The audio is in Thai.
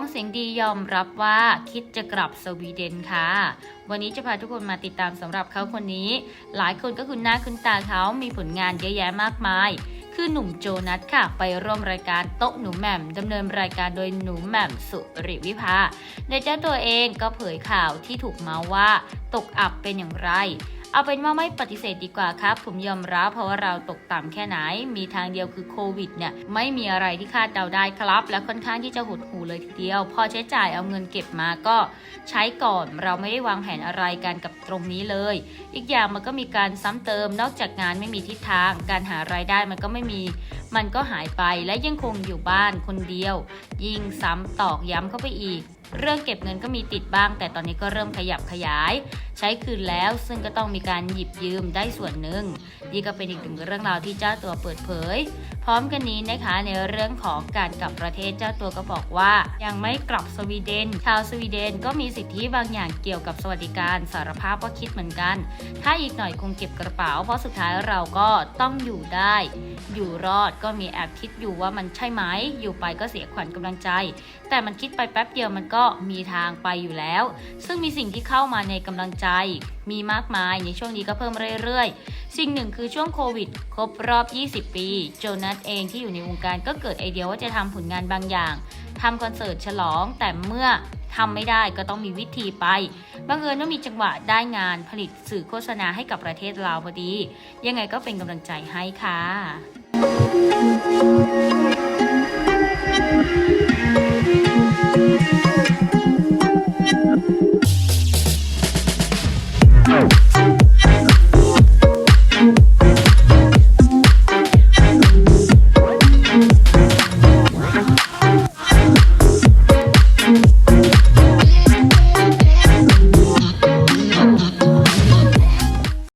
องเสียงดียอมรับว่าคิดจะกลับสวีเดนค่ะ วันนี้จะพาทุกคนมาติดตามสำหรับเขาคนนี้ หลายคนก็คุ้นหน้าคุ้นตาเขามีผลงานเยอะแยะมากมาย คือหนุ่มโจนัสค่ะ ไปร่วมรายการโต๊ะหนูแหม่มดำเนินรายการโดยหนูแหม่มสุริวิภาโดยเจ้าตัวเองก็เผยข่าวที่ถูกเมาว่า ตกอับเป็นอย่างไร เอาเป็นว่าไม่ปฏิเสธดีกว่าครับ ผมยอมรับเพราะว่าเราตกต่ำแค่ไหน มีทางเดียวคือโควิดเนี่ยไม่มีอะไรที่คาดเดาได้ครับ และค่อนข้างที่จะหดหูเลยทีเดียว พอใช้จ่ายเอาเงินเก็บมาก็ใช้ก่อนเราไม่ได้วางแผนอะไรกันกับตรงนี้เลย อีกอย่างมันก็มีการซ้ำเติมนอกจากงานไม่มีทิศทาง การหารายได้มันก็ไม่มี มันก็หายไปและยังคงอยู่บ้านคนเดียว ยิ่งซ้ำตอกย้ำเข้าไปอีก เรื่องเก็บเงินก็มีติดบ้าง แต่ตอนนี้ก็เริ่มขยับขยาย ใช้คืนแล้วซึ่งก็ต้องมีการหยิบยืมได้ส่วนหนึ่งนี่ก็เป็นอีกหนึ่งเรื่องราวที่เจ้าตัวเปิดเผย พร้อมกันนี้นะคะในเรื่องของการกลับประเทศเจ้าตัวก็บอกว่า ยังไม่กลับสวีเดน ชาวสวีเดนก็มีสิทธิบางอย่างเกี่ยวกับสวัสดิการสารภาพว่าคิดเหมือนกัน ถ้าอีกหน่อยคงเก็บกระเป๋า เพราะสุดท้ายเราก็ต้องอยู่ได้ อยู่รอดก็มีแอบคิดอยู่ว่ามันใช่ไหมอยู่ไปก็เสียขวัญกำลังใจ แต่มันคิดไปแป๊บเดียวมันก็ก็มีทางไปอยู่แล้ว ซึ่งมีสิ่งที่เข้ามาในกำลังใจ มีมากมายในช่วงนี้ก็เพิ่มเรื่อยๆ สิ่งหนึ่งคือช่วงโควิด ครบรอบ 20 ปี โจนัสเองที่อยู่ในวงการก็เกิดไอเดียว่าจะทำผลงานบางอย่างทำคอนเสิร์ตฉลอง แต่เมื่อทำไม่ได้ก็ต้องมีวิธีไป บังเอิญว่ามีจังหวะได้งานผลิตสื่อโฆษณาให้กับประเทศลาวพอดี ยังไงก็เป็นกำลังใจให้ค่ะ Woo!